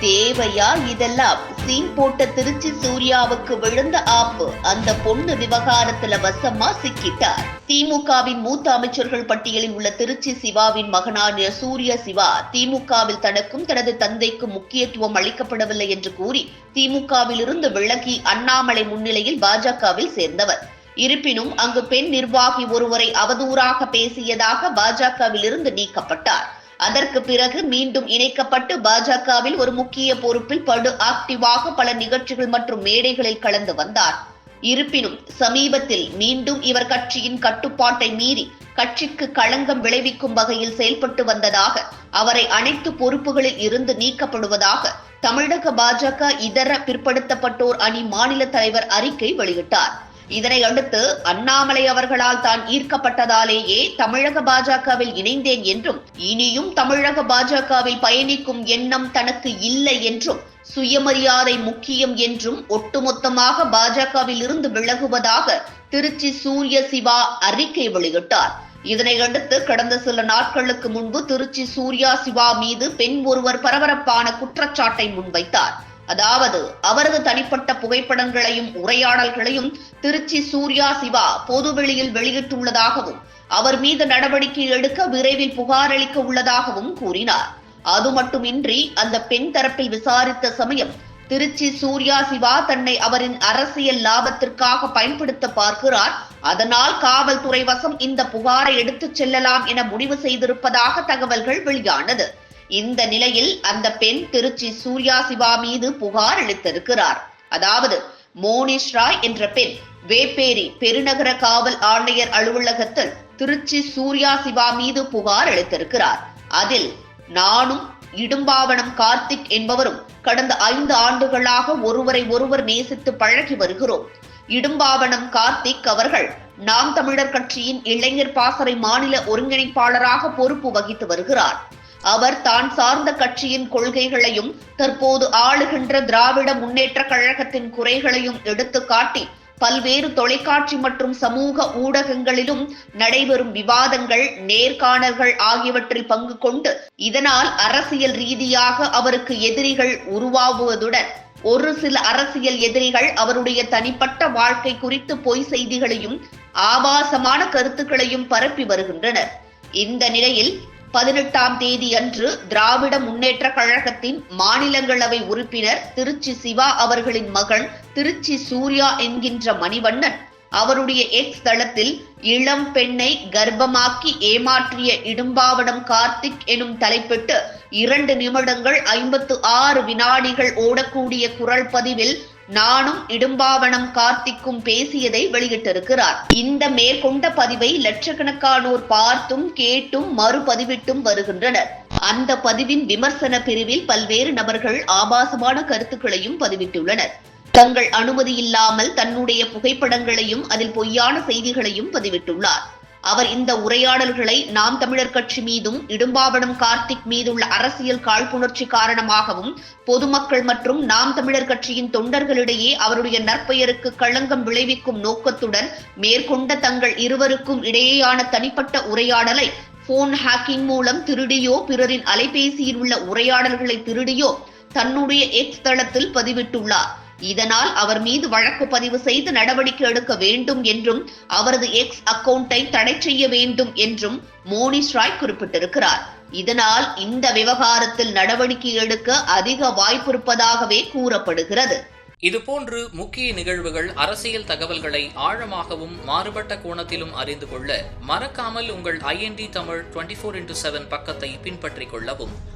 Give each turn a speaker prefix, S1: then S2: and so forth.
S1: தேவையா இதெல்லாம்? சீன் போட்ட திருச்சி சூர்யாவுக்கு விழுந்த ஆப்பு. அந்த பொண்ணு விவகாரத்துல வசமா சிக்கிட்டார். திமுகவின் மூத்த அமைச்சர்கள் பட்டியலில் உள்ள திருச்சி சிவாவின் மகனான சூர்யா சிவா திமுகவில் தனக்கும் தனது தந்தைக்கும் முக்கியத்துவம் அளிக்கப்படவில்லை என்று கூறி திமுகவில் இருந்து விலகி அண்ணாமலை முன்னிலையில் பாஜகவில் சேர்ந்தவர். இருப்பினும் அங்கு பெண் நிர்வாகி ஒருவரை அவதூறாக பேசியதாக பாஜகவில் இருந்து நீக்கப்பட்டார். அதற்கு பிறகு மீண்டும் இணைக்கப்பட்டு பாஜகவில் ஒரு முக்கிய பொறுப்பில் படு ஆக்டிவாக பல நிகழ்ச்சிகள் மற்றும் மேடைகளில் கலந்து வந்தார். இருப்பினும் சமீபத்தில் மீண்டும் இவர் கட்சியின் கட்டுப்பாட்டை மீறி கட்சிக்கு களங்கம் விளைவிக்கும் வகையில் செயல்பட்டு வந்ததாக அவரை அனைத்து பொறுப்புகளில் இருந்து நீக்கப்படுவதாக தமிழக பாஜக இதர பிற்படுத்தப்பட்டோர் அணி மாநில தலைவர் அறிக்கை வெளியிட்டார். இதனை அடுத்து அண்ணாமலை அவர்களால் தான் ஈர்க்கப்பட்டதாலேயே தமிழக பாஜகவில் இணைந்தேன் என்றும் இனியும் தமிழக பாஜகவில் பயணிக்கும் எண்ணம் தனக்கு இல்லை என்றும் சுயமரியாதை முக்கியம் என்றும் ஒட்டுமொத்தமாக பாஜகவில் இருந்து விலகுவதாக திருச்சி சூரிய சிவா அறிக்கை வெளியிட்டார். இதனை அடுத்து கடந்த சில நாட்களுக்கு முன்பு திருச்சி சூர்யா சிவா மீது பெண் ஒருவர் பரபரப்பான குற்றச்சாட்டை முன்வைத்தார். அதாவது அவரது தனிப்பட்ட புகைப்படங்களையும் உரையாடல்களையும் திருச்சி சூர்யா சிவா பொதுவெளியில் வெளியிட்டுள்ளதாகவும் அவர் மீது நடவடிக்கை எடுக்க விரைவில் புகாரளிக்க உள்ளதாகவும் கூறினார். அது மட்டுமின்றி அந்த பெண் தரப்பில் விசாரித்த சமயம் திருச்சி சூர்யா சிவா தன்னை அவரின் அரசியல் லாபத்திற்காக பயன்படுத்த பார்க்கிறார். அதனால் காவல்துறை வசம் இந்த புகாரை எடுத்துச் செல்லலாம் என முடிவு செய்திருப்பதாக தகவல்கள் வெளியானது. இந்த நிலையில் அந்த பெண் திருச்சி சூர்யா சிவா மீது புகார் அளித்திருக்கிறார். அதாவது மோனிஷ் ராய் என்ற பெண் வேப்பேரி பெருநகர காவல் ஆணையர் அலுவலகத்தில் திருச்சி சூர்யா சிவா மீது புகார் அளித்திருக்கிறார். அதில் நானும் இடும்பாவனம் கார்த்திக் என்பவரும் கடந்த ஐந்து ஆண்டுகளாக ஒருவரை ஒருவர் நேசித்து பழகி வருகிறோம். இடும்பாவனம் கார்த்திக் அவர்கள் நாம் தமிழர் கட்சியின் இளைஞர் பாசறை மாநில ஒருங்கிணைப்பாளராக பொறுப்பு வகித்து வருகிறார். அவர் தான் சார்ந்த கட்சியின் கொள்கைகளையும் தற்போது ஆளுகின்ற திராவிட முன்னேற்ற கழகத்தின் குறைகளையும் எடுத்து காட்டி பல்வேறு தொலைக்காட்சி மற்றும் சமூக ஊடகங்களிலும் நடைபெறும் விவாதங்கள் நேர்காணல்கள் ஆகியவற்றில் பங்கு கொண்டு இதனால் அரசியல் ரீதியாக அவருக்கு எதிரிகள் உருவாகுவதுடன் ஒரு சில அரசியல் எதிரிகள் அவருடைய தனிப்பட்ட வாழ்க்கை குறித்து பொய் செய்திகளையும் ஆபாசமான கருத்துக்களையும் பரப்பி வருகின்றனர். இந்த நிலையில் பதினெட்டாம் தேதி அன்று திராவிட முன்னேற்ற கழகத்தின் மாநிலங்களவை உறுப்பினர் திருச்சி சிவா அவர்களின் மகன் திருச்சி சூர்யா என்கின்ற மணிவண்ணன் அவருடைய எக்ஸ் தளத்தில் இளம் பெண்ணை கர்ப்பமாக்கி ஏமாற்றிய இடும்பாவனம் கார்த்திக் எனும் தலைப்பிட்டு இரண்டு நிமிடங்கள் ஐம்பத்து ஆறு வினாடிகள் ஓடக்கூடிய குரல் பதிவில் நானும் இடும்பாவனம் கார்த்திக்கும் பேசியதை வெளியிட்டிருக்கிறார். இந்த மேற்கொண்ட பதிவை லட்சக்கணக்கானோர் பார்த்தும் கேட்டும் மறுபதிவிட்டும் வருகின்றனர். அந்த பதிவின் விமர்சன பிரிவில் பல்வேறு நபர்கள் ஆபாசமான கருத்துக்களையும் பதிவிட்டுள்ளனர். தங்கள் அனுமதி இல்லாமல் தன்னுடைய புகைப்படங்களையும் அதில் பொய்யான செய்திகளையும் பதிவிட்டுள்ளார். அவர் இந்த உரையாடல்களை நாம் தமிழர் கட்சி மீதும் இடும்பாவனம் கார்த்திக் மீதுள்ள அரசியல் காழ்ப்புணர்ச்சி காரணமாகவும் பொதுமக்கள் மற்றும் நாம் தமிழர் கட்சியின் தொண்டர்களிடையே அவருடைய நற்பெயருக்கு களங்கம் விளைவிக்கும் நோக்கத்துடன் மேற்கொண்ட தங்கள் இருவருக்கும் இடையேயான தனிப்பட்ட உரையாடலை போன் ஹேக்கிங் மூலம் திருடியோ பிறரின் அலைபேசியில் உள்ள உரையாடல்களை திருடியோ தன்னுடைய எக்ஸ் தளத்தில் பதிவிட்டுள்ளார். இதனால் அவர் மீது வழக்கு பதிவு செய்து நடவடிக்கை எடுக்க வேண்டும் என்றும் அவரது எக்ஸ் அக்கவுண்டை தடை செய்ய வேண்டும் என்றும் மோனிஷ் ராய் குறிப்பிட்டிருக்கிறார். இதனால் இந்த விவகாரத்தில் நடவடிக்கை எடுக்க அதிக வாய்ப்பிருப்பதாகவே கூறப்படுகிறது.
S2: இதுபோன்று முக்கிய நிகழ்வுகள் அரசியல் தகவல்களை ஆழமாகவும் மாறுபட்ட கோணத்திலும் அறிந்து கொள்ள மறக்காமல் உங்கள் I N D Tamil twenty four into seven பக்கத்தை பின்பற்றிக் கொள்ளவும்.